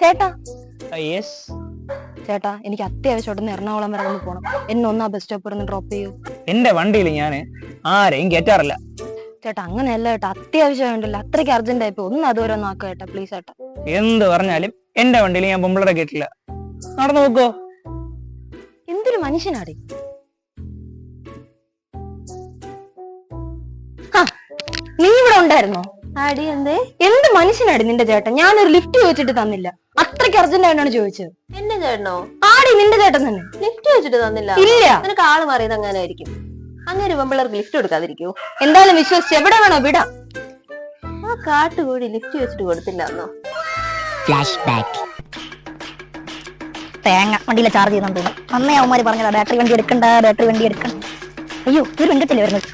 ചേട്ടാ. ചേട്ടാ എനിക്ക് അത്യാവശ്യമായിട്ടൊന്ന് എറണാകുളം വരെ ഒന്ന് പോണം. എന്നെ ഒന്ന് ആ ബസ് സ്റ്റോപ്പിൽ ഒന്ന് ഡ്രോപ്പ് ചെയ്യൂ. എന്റെ വണ്ടിയിൽ ഞാൻ ആരെയും കേറ്റാറില്ല. ചേട്ടാ അങ്ങനെയല്ല ചേട്ടാ. അത്യാവശ്യം ഉണ്ടല്ലോ. അത്രയ്ക്ക് അർജന്റ് ആയിപ്പോ ഒന്ന് അതുവരെ ഒന്ന് ആക്കുക ചേട്ടാ പ്ലീസ് ചേട്ടാ. എന്ത് പറഞ്ഞാലും എന്റെ വണ്ടിയിൽ ഞാൻ പൊമ്പിളറെ കേട്ടില്ല നടന്നു നോക്കോ എന്തൊരു മനുഷ്യനാടി. നീ ഇവിടെ ഉണ്ടായിരുന്നോ? ആടി എന്ത്? മനുഷ്യനാടി നിന്റെ ചേട്ടൻ? ഞാനൊരു ലിഫ്റ്റ് ചോദിച്ചിട്ട് തന്നില്ല. അത്രയ്ക്ക് അർജന്റ് ആയിട്ടാണ് ചോദിച്ചത്. എന്റെ ചേട്ടനോ? ആടി നിന്റെ ചേട്ടൻ തന്നെ. ലിഫ്റ്റ് ചോദിച്ചിട്ട് തന്നില്ല. ഇല്ല. നിനക്ക് ആൾ മാറിയത് അങ്ങനെ ആയിരിക്കും അങ്ങനെ പെമ്പിള്ളേർക്ക് ലിഫ്റ്റ് കൊടുക്കാതിരിക്കോ. എന്തായാലും വിശ്വസിച്ച് എവിടെ വേണോ വിടാം. ആ കാട്ടുകൂടി ലിഫ്റ്റ് വെച്ചിട്ട് കൊടുത്തില്ല എന്നോ ഫ്ലാഷ് ബാക്ക് തേങ്ങ വണ്ടിയിലെ ചാർജ് ചെയ്യുന്നുണ്ട് തോന്നുന്നു അന്നേ അവന്മാര് പറഞ്ഞതാ ബാറ്ററി വണ്ടി എടുക്കണ്ട ബാറ്ററി വണ്ടി എടുക്കണ്ട. അയ്യോ ഒരു വെങ്കത്തില്ലേ വരുന്നത്?